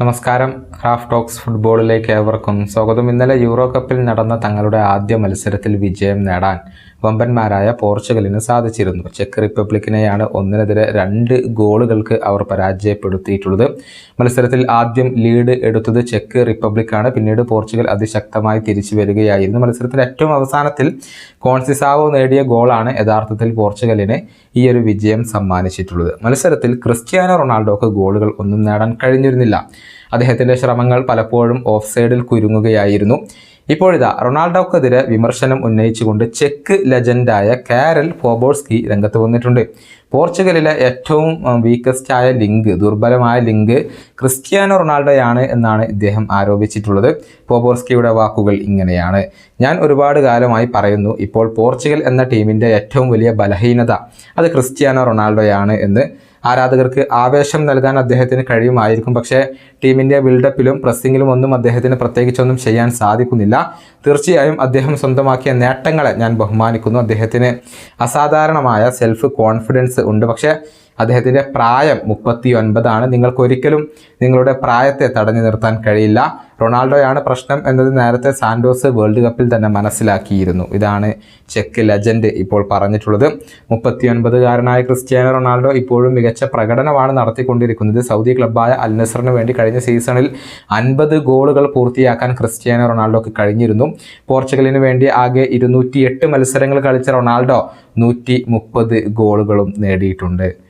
നമസ്കാരം. Craft talks ഫുട്ബോളിലേക്ക് ഏവർക്കും സ്വാഗതം. ഇന്നലെ യൂറോ കപ്പിൽ നടന്ന തങ്ങളുടെ ആദ്യ മത്സരത്തിൽ വിജയം നേടാൻ വമ്പന്മാരായ പോർച്ചുഗലിന് സാധിച്ചിരുന്നു. ചെക്ക് റിപ്പബ്ലിക്കിനെയാണ് ഒന്നിനെതിരെ രണ്ട് ഗോളുകൾക്ക് അവർ പരാജയപ്പെടുത്തിയിട്ടുള്ളത്. മത്സരത്തിൽ ആദ്യം ലീഡ് എടുത്തത് ചെക്ക് റിപ്പബ്ലിക്കാണ്. പിന്നീട് പോർച്ചുഗൽ അതിശക്തമായി തിരിച്ചു വരികയായിരുന്നു. മത്സരത്തിൽ ഏറ്റവും അവസാനത്തിൽ കോൺസിസാവോ നേടിയ ഗോളാണ് യഥാർത്ഥത്തിൽ പോർച്ചുഗലിന് ഈ ഒരു വിജയം സമ്മാനിച്ചിട്ടുള്ളത്. മത്സരത്തിൽ ക്രിസ്ത്യാനോ റൊണാൾഡോക്ക് ഗോളുകൾ ഒന്നും നേടാൻ കഴിഞ്ഞിരുന്നില്ല. അദ്ദേഹത്തിന്റെ ശ്രമങ്ങൾ പലപ്പോഴും ഓഫ് സൈഡിൽ കുരുങ്ങുകയായിരുന്നു. ഇപ്പോഴിതാ റൊണാൾഡോക്കെതിരെ വിമർശനം ഉന്നയിച്ചുകൊണ്ട് ചെക്ക് ലെജൻഡായ കാരൽ ഫോബോഴ്സ്കി രംഗത്ത് വന്നിട്ടുണ്ട്. പോർച്ചുഗലിലെ ഏറ്റവും വീക്കസ്റ്റ് ആയ ലിങ്ക് ദുർബലമായ ലിങ്ക് ക്രിസ്ത്യാനോ റൊണാൾഡോയാണ് എന്നാണ് ഇദ്ദേഹം ആരോപിച്ചിട്ടുള്ളത്. പോബോർസ്കിയുടെ വാക്കുകൾ ഇങ്ങനെയാണ്. ഞാൻ ഒരുപാട് കാലമായി പറയുന്നു ഇപ്പോൾ പോർച്ചുഗൽ എന്ന ടീമിന്റെ ഏറ്റവും വലിയ ബലഹീനത അത് ക്രിസ്ത്യാനോ റൊണാൾഡോയാണ് എന്ന്. ആരാധകർക്ക് ആവേശം നൽകാൻ അദ്ദേഹത്തിന് കഴിയുമായിരിക്കും. പക്ഷേ ടീമിന്റെ ബിൽഡപ്പിലും പ്രസ്സിങ്ങിലും ഒന്നും അദ്ദേഹത്തിന് പ്രത്യേകിച്ചൊന്നും ചെയ്യാൻ സാധിക്കുന്നില്ല. തീർച്ചയായും അദ്ദേഹം സ്വന്തമാക്കിയ നേട്ടങ്ങളെ ഞാൻ ബഹുമാനിക്കുന്നു. അദ്ദേഹത്തിന് അസാധാരണമായ സെൽഫ് കോൺഫിഡൻസ് ഉണ്ട്. പക്ഷേ അദ്ദേഹത്തിന്റെ പ്രായം മുപ്പത്തി ഒൻപതാണ് നിങ്ങൾക്കൊരിക്കലും നിങ്ങളുടെ പ്രായത്തെ തടഞ്ഞു നിർത്താൻ കഴിയില്ല. റൊണാൾഡോയാണ് പ്രശ്നം എന്നത് നേരത്തെ സാൻഡോസ് വേൾഡ് കപ്പിൽ തന്നെ മനസ്സിലാക്കിയിരുന്നു. ഇതാണ് ചെക്ക് ലെജൻഡ് ഇപ്പോൾ പറഞ്ഞിട്ടുള്ളത്. മുപ്പത്തിയൊൻപതുകാരനായ ക്രിസ്ത്യാനോ റൊണാൾഡോ ഇപ്പോഴും മികച്ച പ്രകടനമാണ് നടത്തിക്കൊണ്ടിരിക്കുന്നത്. സൗദി ക്ലബ്ബായ അൽനസറിന് വേണ്ടി കഴിഞ്ഞ സീസണിൽ അൻപത് ഗോളുകൾ പൂർത്തിയാക്കാൻ ക്രിസ്ത്യാനോ റൊണാൾഡോക്ക് കഴിഞ്ഞിരുന്നു. പോർച്ചുഗലിന് വേണ്ടി ആകെ ഇരുന്നൂറ്റി മത്സരങ്ങൾ കളിച്ച റൊണാൾഡോ നൂറ്റി ഗോളുകളും നേടിയിട്ടുണ്ട്.